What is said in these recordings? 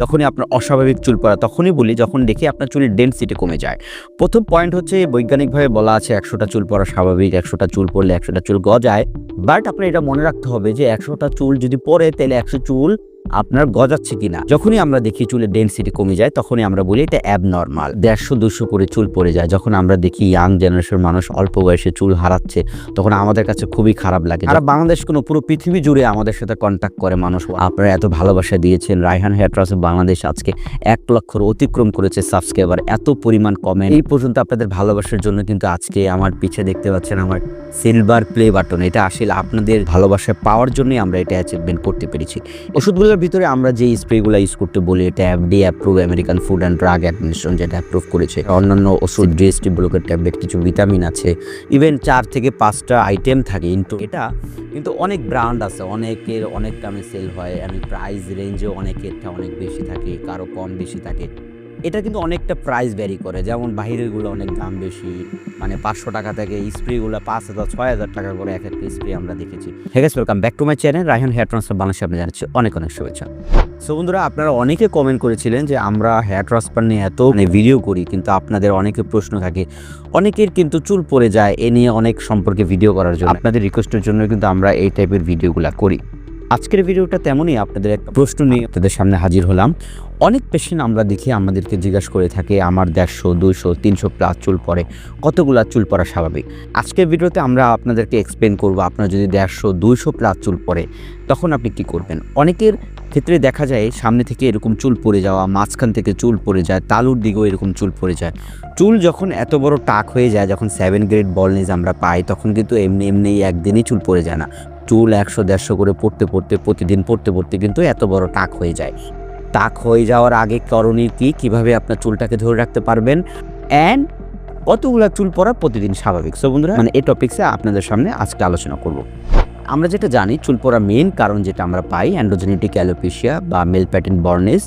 যখনই আপনার অস্বাভাবিক চুল পড়া, তখনই বলি যখন দেখি আপনার চুলের ডেন্সিটি কমে যায়। প্রথম পয়েন্ট হচ্ছে বৈজ্ঞানিকভাবে বলা আছে একশোটা চুল পড়া স্বাভাবিক, একশোটা চুল পড়লে একশোটা চুল গজায়। বাট আপনার এটা মনে রাখতে হবে যে একশোটা চুল যদি পরে তাহলে একশো চুল আপনার গজাচ্ছে কিনা। যখনই আমরা দেখি চুলের ডেন্সিটি কমে যায়, তখনই আমরা বলি এটা অ্যাবনর্মাল দেড়শো দুশো করে চুল পড়ে যায়। যখন আমরা দেখি ইয়াং জেনারেশন মানুষ অল্প বয়সে চুল হারাচ্ছে, তখন আমাদের কাছে খুবই খারাপ লাগে। আর বাংলাদেশ কোনো, পুরো পৃথিবী জুড়ে আমাদের সাথে কন্ট্যাক্ট করে মানুষ, আপনারা এত ভালোবাসা দিয়েছেন। রায়হান হেয়ার ট্রাস বাংলাদেশ আজকে এক লক্ষর অতিক্রম করেছে সাবস্ক্রাইবার এত পরিমাণ কমেন্ট এই পর্যন্ত আপনাদের ভালোবাসার জন্য কিন্তু আজকে আমার পিছে দেখতে পাচ্ছেন আমার সিলভার প্লে বাটন এটা আসলে আপনাদের ভালোবাসা পাওয়ার জন্যই আমরা এটা অ্যাচিভমেন্ট করতে পেরেছি। ওষুধগুলোর ভিতরে আমরা যে স্প্রেগুলো ইউজ করতে বলি, এটা FD approve American food and drug administration যেটা অ্যাপ্রুভ করেছে। অন্যান্য ওষুধ ডিএসটি ব্লকের ট্যাবলেট কিছু ভিটামিন আছে। ইভেন চার থেকে পাঁচটা আইটেম থাকে কিন্তু এটা কিন্তু অনেক ব্র্যান্ড আছে, অনেকের, অনেক দামে সেল হয়। আমি প্রাইস রেঞ্জেও অনেকেরটা অনেক বেশি থাকে, কারও কম বেশি থাকে। এটা কিন্তু অনেকটা প্রাইস ভ্যারি করে। যেমন বাহিরেরগুলো অনেক দাম বেশি। মানে পাঁচশো টাকা থেকে স্প্রেগুলো পাঁচ হাজার, ছয় হাজার টাকা করে এক একটা স্প্রে আমরা দেখেছি। হ্যাঁ welcome back to my channel Raihan hair transfer বাংলাদেশে আপনি জানাচ্ছি অনেক অনেক শুভেচ্ছা। সো বন্ধুরা, আপনারা অনেকে কমেন্ট করেছিলেন যে আমরা হেয়ার ট্রান্সফার নিয়ে এত মানে ভিডিও করি, কিন্তু আপনাদের অনেকে প্রশ্ন থাকে, অনেকের কিন্তু চুল পড়ে যায়, এ নিয়ে অনেক সম্পর্কে ভিডিও করার জন্য। আপনাদের রিকোয়েস্টের জন্য কিন্তু আমরা এই টাইপের ভিডিওগুলো করি। আজকের ভিডিওটা তেমনই আপনাদের একটা প্রশ্ন নিয়ে আপনাদের সামনে হাজির হলাম। অনেক পেশেন্ট আমরা দেখি আমাদেরকে জিজ্ঞাসা করে থাকে, আমার দেড়শো, দুইশো, তিনশো প্লাস চুল পড়ে কতগুলা চুল পড়া স্বাভাবিক? আজকের ভিডিওতে আমরা আপনাদেরকে এক্সপ্লেন করব, আপনার যদি দেড়শো, দুইশো প্লাস চুল পড়ে তখন আপনি কি করবেন? অনেকের ক্ষেত্রে দেখা যায় সামনে থেকে এরকম চুল পড়ে যাওয়া, মাঝখান থেকে চুল পড়ে যায়, তালুর দিকেও এরকম চুল পড়ে যায়। চুল যখন এত বড় টাক হয়ে যায়, যখন সেভেন গ্রেড বলনেজ আমরা পাই, তখন কিন্তু এমনি এমনি একদিনই চুল পড়ে যায় না। চুল একশো, দেড়শো করে পড়তে পড়তে, প্রতিদিন পড়তে পড়তে কিন্তু এত বড় টাক হয়ে যায়। টাক হয়ে যাওয়ার আগে করণীয় কী? কীভাবে আপনার চুলটাকে ধরে রাখতে পারবেন? অ্যান্ড কতগুলো চুল পরা প্রতিদিন স্বাভাবিক? সো বন্ধুরা মানে এই টপিক্সে আপনাদের সামনে আজকে আলোচনা করব। আমরা যেটা জানি চুল পড়া মেন কারণ যেটা আমরা পাই অ্যান্ড্রোজেনেটিক অ্যালোপেশিয়া বা মেল প্যাটার্ন বর্নেস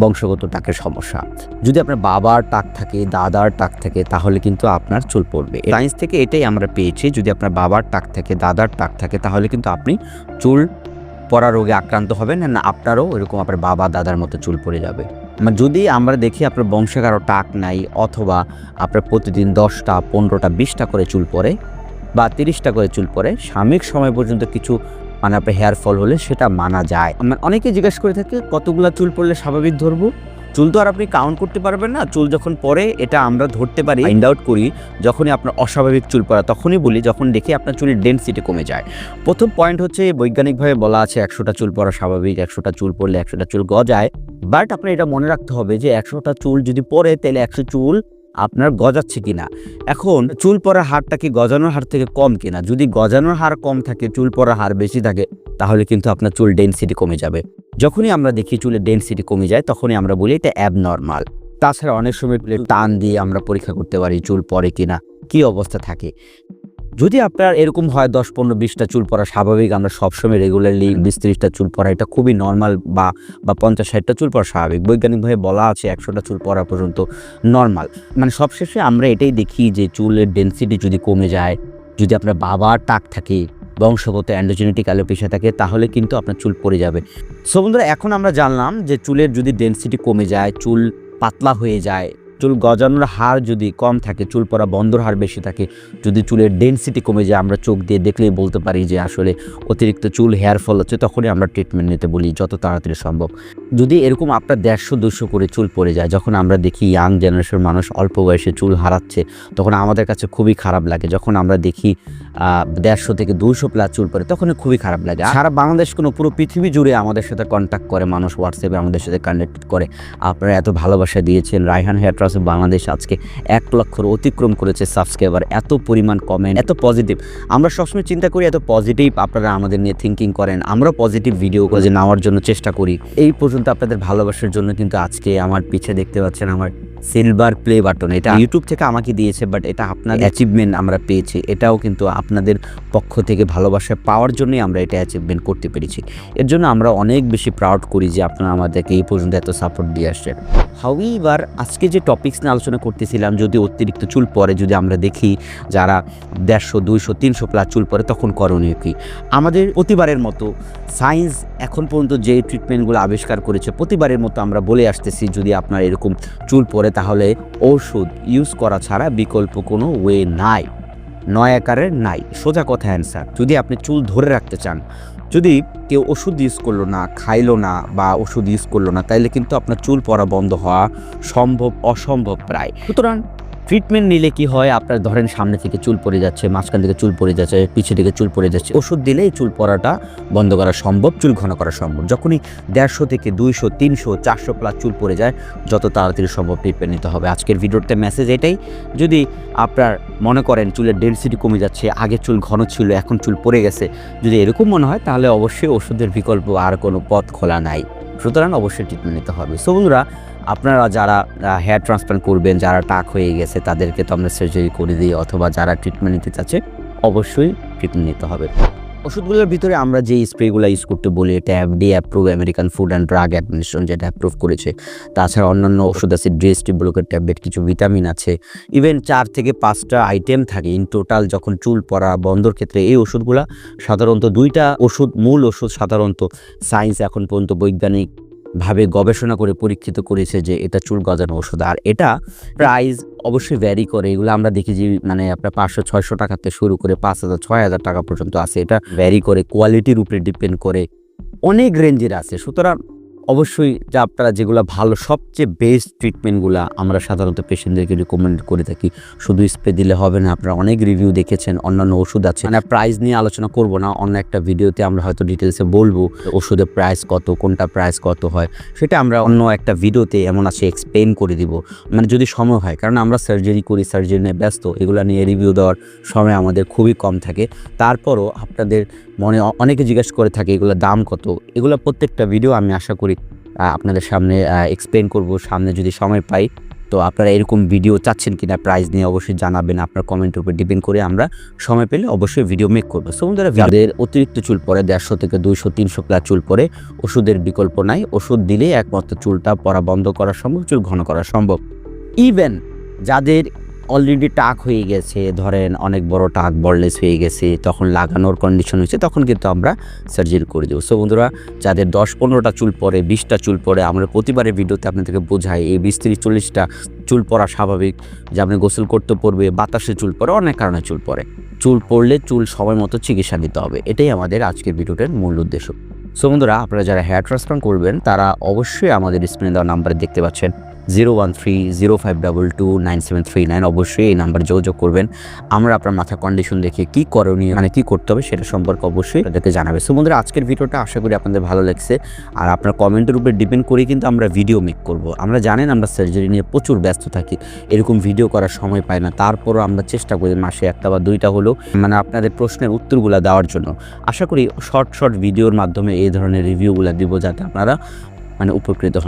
বংশগত টাকের সমস্যা। যদি আপনার বাবার টাক থাকে, দাদার টাক থাকে, তাহলে কিন্তু আপনার চুল পড়বে। সায়েন্স থেকে এটাই আমরা পেয়েছি, যদি আপনার বাবার টাক থাকে, দাদার টাক থাকে, তাহলে কিন্তু আপনি চুল পড়া রোগে আক্রান্ত হবেন না আপনারও এরকম আপনার বাবা, দাদার মতো চুল পড়ে যাবে। মানে যদি আমরা দেখি আপনার বংশে কারও টাক নাই, অথবা আপনার প্রতিদিন দশটা, পনেরোটা, বিশটা করে চুল পড়ে বা তিরিশটা করে চুল পড়ে সাময়িক সময় পর্যন্ত কিছু মানে আপনার হেয়ার ফল হলে সেটা মানা যায়। মানে অনেকে জিজ্ঞাসা করে থাকে, কতগুলা চুল পড়লে স্বাভাবিক ধরবো? চুল তো আর আপনি কাউন্ট করতে পারবেন না। চুল যখন পরে, এটা আমরা ধরতে পারি। ফাইন্ড আউট করি, যখনই আপনার অস্বাভাবিক চুল পড়া, তখনই বলি, যখন দেখি আপনার চুলের ডেন্সিটি কমে যায়। প্রথম পয়েন্ট হচ্ছে, বৈজ্ঞানিকভাবে বলা আছে, একশোটা চুল পড়া স্বাভাবিক, একশোটা চুল পড়লে একশোটা চুল গজায়। বাট আপনার এটা মনে রাখতে হবে যে, একশোটা চুল যদি পরে, তাহলে একশো চুল আপনার গজাচ্ছে কিনা। এখন চুল পড়ার হারটা কি গজানোর হার থেকে কম কিনা? যদি গজানোর হার কম থাকে, চুল পড়ার হার বেশি থাকে, তাহলে কিন্তু আপনার চুল ডেন্সিটি কমে যাবে। যখনই আমরা দেখি চুলের ডেন্সিটি কমে যায়, তখনই আমরা বলি এটা অ্যাবনর্মাল তাছাড়া অনেক সময় টান দিয়ে আমরা পরীক্ষা করতে পারি চুল পরে কিনা, কি অবস্থা থাকে। যদি আপনার এরকম হয় দশ, পনেরো, বিশটা চুল পড়া স্বাভাবিক আমরা সবসময় রেগুলারলি বিশ, ত্রিশটা চুল পড়া এটা খুবই নর্মাল বা বা পঞ্চাশ, ষাটটা চুল পড়া স্বাভাবিক। বৈজ্ঞানিকভাবে বলা আছে একশোটা চুল পড়া পর্যন্ত নর্মাল মানে সবশেষে আমরা এটাই দেখি যে চুলের ডেন্সিটি যদি কমে যায়, যদি আপনার বাবার টাক থাকে, বংশগত অ্যান্ডোজেনেটিক অ্যালোপেশিয়া থাকে, তাহলে কিন্তু আপনার চুল পড়ে যাবে। সো বন্ধুরা, এখন আমরা জানলাম যে চুলের যদি ডেন্সিটি কমে যায়, চুল পাতলা হয়ে যায় চুল গজানোর হার যদি কম থাকে, চুল পড়া বন্ধর হার বেশি থাকে, যদি চুলের ডেন্সিটি কমে যায়, আমরা চোখ দিয়ে দেখলেই বলতে পারি যে আসলে অতিরিক্ত চুল হেয়ার ফল হচ্ছে, তখনই আমরা ট্রিটমেন্ট নিতে বলি যত তাড়াতাড়ি সম্ভব। যদি এরকম আপনার দেড়শো, দুশো করে চুল পড়ে যায়, যখন আমরা দেখি ইয়াং জেনারেশন মানুষ অল্প বয়সে চুল হারাচ্ছে, তখন আমাদের কাছে খুবই খারাপ লাগে। যখন আমরা দেখি দেড়শো থেকে দুশো প্লাস চুল পড়ে তখন খুবই খারাপ লাগে। সারা বাংলাদেশ কোনো, পুরো পৃথিবী জুড়ে আমাদের সাথে কন্ট্যাক্ট করে, মানুষ হোয়াটসঅ্যাপে আমাদের সাথে কানেক্ট করে। আপনারা এত ভালোবাসা দিয়েছেন, রায়হান হেয়ার ট্রান্সফার বাংলাদেশ আজকে এক লক্ষর অতিক্রম করেছে সাবস্ক্রাইবার এত পরিমাণ কমেন্ট এত পজিটিভ আমরা সবসময় চিন্তা করি এত পজিটিভ আপনারা আমাদের নিয়ে থিঙ্কিং করেন। আমরা পজিটিভ ভিডিও কাজে নেওয়ার জন্য চেষ্টা করি। এই পর্যন্ত আপনাদের ভালোবাসার জন্য কিন্তু আজকে আমার পিছে দেখতে পাচ্ছেন আমার সিলভার প্লে বাটন এটা ইউটিউব থেকে আমাকে দিয়েছে বাট এটা আপনার অ্যাচিভমেন্ট আমরা পেয়েছি। এটাও কিন্তু আপনাদের পক্ষ থেকে ভালোবাসা পাওয়ার জন্যই আমরা এটা অ্যাচিভমেন্ট করতে পেরেছি। এর জন্য আমরা অনেক বেশি প্রাউড করি যে আপনারা আমাদেরকে এই পর্যন্ত এত সাপোর্ট দিয়ে আসছেন। হাউইবার আজকে যে টপিকস নিয়ে আলোচনা করতেছিলাম, যদি অতিরিক্ত চুল পরে, যদি আমরা দেখি যারা দেড়শো, দুইশো, তিনশো প্লাস চুল পরে, তখন করণীয় কী? আমাদের প্রতিবারের মতো সায়েন্স এখন পর্যন্ত যে ট্রিটমেন্টগুলো আবিষ্কার করেছে, প্রতিবারের মতো আমরা বলে আসতেছি, যদি আপনার এরকম চুল পরে, তাহলে ওষুধ ইউজ করা ছাড়া বিকল্প কোনো ওয়ে নাই। নয় আকারের নাই। সোজা কথা অ্যান্সার যদি আপনি চুল ধরে রাখতে চান যদি কেউ ওষুধ ইউজ করল না, খাইলো না বা ওষুধ ইউজ করল না, তাইলে কিন্তু আপনার চুল পরা বন্ধ হওয়া সম্ভব, অসম্ভব প্রায়। সুতরাং ট্রিটমেন্ট নিলে কি হয়? আপনার ধরেন সামনে থেকে চুল পড়ে যাচ্ছে, মাঝখান থেকে চুল পড়ে যাচ্ছে, পিছে থেকে চুল পড়ে যাচ্ছে। ওষুধ দিলেই চুল পড়াটা বন্ধ করা সম্ভব, চুল ঘন করা সম্ভব। যখনই দেড়শো থেকে দুইশো, তিনশো, চারশো প্লাস চুল পড়ে যায়, যত তাড়াতাড়ি সম্ভব ট্রিটমেন্ট নিতে হবে। আজকের ভিডিওতে মেসেজ এটাই। যদি আপনার মনে করেন চুলের ডেন্সিটি কমে যাচ্ছে, আগে চুল ঘন ছিল, এখন চুল পড়ে গেছে, যদি এরকম মনে হয়, তাহলে অবশ্যই ওষুধের বিকল্প আর কোনো পথ খোলা নাই। সুতরাং অবশ্যই ট্রিটমেন্ট নিতে হবে। সো বন্ধুরা আপনারা যারা হেয়ার ট্রান্সপ্লান্ট করবেন, যারা টাক হয়ে গেছে, তাদেরকে তো আমরা সার্জারি করে দিই, অথবা যারা ট্রিটমেন্ট নিতে চাচ্ছে, অবশ্যই ট্রিটমেন্ট নিতে হবে। ওষুধগুলোর ভিতরে আমরা যে স্প্রেগুলো ইউজ করতে বলি, এটা FD approve American food and drug administration যেটা অ্যাপ্রুভ করেছে। তাছাড়া অন্যান্য ওষুধ আছে ডিএসটি ব্লকের ট্যাবলেট কিছু ভিটামিন আছে। ইভেন চার থেকে পাঁচটা আইটেম থাকে ইন টোটাল যখন চুল পড়া বন্ধর ক্ষেত্রে এই ওষুধগুলো, সাধারণত দুইটা ওষুধ, মূল ওষুধ সাধারণত সায়েন্স এখন পর্যন্ত বৈজ্ঞানিক ভাবে গবেষণা করে পরীক্ষিত করেছে যে এটা চুল গজানো ওষুধ আর এটা প্রাইস অবশ্যই ভ্যারি করে। এগুলো আমরা দেখি যে মানে আপনার পাঁচশো, ছয়শো টাকাতে শুরু করে পাঁচ হাজার, ছয় হাজার টাকা পর্যন্ত আছে। এটা ভ্যারি করে কোয়ালিটির উপরে ডিপেন্ড করে। অনেক রেঞ্জের আছে। সুতরাং অবশ্যই যা আপনারা যেগুলো ভালো, সবচেয়ে বেস্ট ট্রিটমেন্টগুলো আমরা সাধারণত পেশেন্টদেরকে রিকমেন্ড করে থাকি। শুধু স্প্রে দিলে হবে না, আপনারা অনেক রিভিউ দেখেছেন, অন্যান্য ওষুধ আছে। মানে প্রাইস নিয়ে আলোচনা করব না, অন্য একটা ভিডিওতে আমরা হয়তো ডিটেলসে বলব ওষুধের প্রাইস কত, কোনটা প্রাইস কত হয়। সেটা আমরা অন্য একটা ভিডিওতে এমন আছে এক্সপ্লেন করে দিব। মানে যদি সময় হয়, কারণ আমরা সার্জারি করি সার্জারি নিয়ে ব্যস্ত, এগুলো নিয়ে রিভিউ দেওয়ার সময় আমাদের খুবই কম থাকে। তারপরও আপনাদের মনে অনেকে জিজ্ঞেস করে থাকে এগুলোর দাম কত? এগুলো প্রত্যেকটা ভিডিও আমি আশা করি আপনাদের সামনে এক্সপ্লেন করব। সামনে যদি সময় পাই, তো আপনারা এরকম ভিডিও চাচ্ছেন কিনা প্রাইস নিয়ে অবশ্যই জানাবেন। আপনার কমেন্টের উপর ডিপেন্ড করে আমরা সময় পেলে অবশ্যই ভিডিও মেক করব। সো বন্ধুরা যাদের অতিরিক্ত চুল পরে দেড়শো থেকে দুইশো, তিনশো প্লাস চুল পরে ওষুধের বিকল্প নাই। ওষুধ দিলেই একমাত্র চুলটা পরা বন্ধ করা সম্ভব, চুল ঘন করা সম্ভব। ইভেন যাদের অলরেডি টাক হয়ে গেছে, ধরেন অনেক বড় টাক বললেস হয়ে গেছে, তখন লাগানোর কন্ডিশন হয়েছে, তখন কিন্তু আমরা সার্জারি করে দেবো। সো বন্ধুরা, যাদের দশ পনেরোটা চুল পরে, বিশটা চুল পরে, আমরা প্রতিবারের ভিডিওতে আপনাদেরকে বোঝাই, এই বিশ তিরিশ চল্লিশটা চুল পড়া স্বাভাবিক, যে আপনি গোসল করতে পড়বে বাতাসে চুল পড়ে অনেক কারণে চুল পড়ে চুল পড়লে চুল সময় মতো চিকিৎসা নিতে হবে, এটাই আমাদের আজকের ভিডিওটার মূল উদ্দেশ্য। সো বন্ধুরা, আপনারা যারা হেয়ার ট্রান্সপ্লান্ট করবেন, তারা অবশ্যই আমাদের স্ক্রিনে দেওয়া নাম্বারে দেখতে পাচ্ছেন। Zero one three zero five double two nine seven three nine. অবশ্যই এই নাম্বারে যোগাযোগ করবেন। আমরা আপনার মাথা কন্ডিশন দেখে কি করণীয় মানে কি করতে হবে সেটা সম্পর্কে অবশ্যই তাদেরকে জানাবে। সো বন্ধুরা, আজকের ভিডিওটা আশা করি আপনাদের ভালো লাগছে। আর আপনার কমেন্টের উপর ডিপেন্ড করে কিন্তু আমরা ভিডিও মেক করব। আমরা জানেন আমরা সার্জারি নিয়ে প্রচুর ব্যস্ত থাকি, এরকম ভিডিও করার সময় পাই না। তারপরও আমরা চেষ্টা করি মাসে একটা বা দুইটা হলেও মানে আপনাদের প্রশ্নের উত্তরগুলো দেওয়ার জন্য। আশা করি শর্ট শর্ট ভিডিওর মাধ্যমে এই ধরনের রিভিউগুলো দিব যাতে আপনারা মানে উপকৃত হন।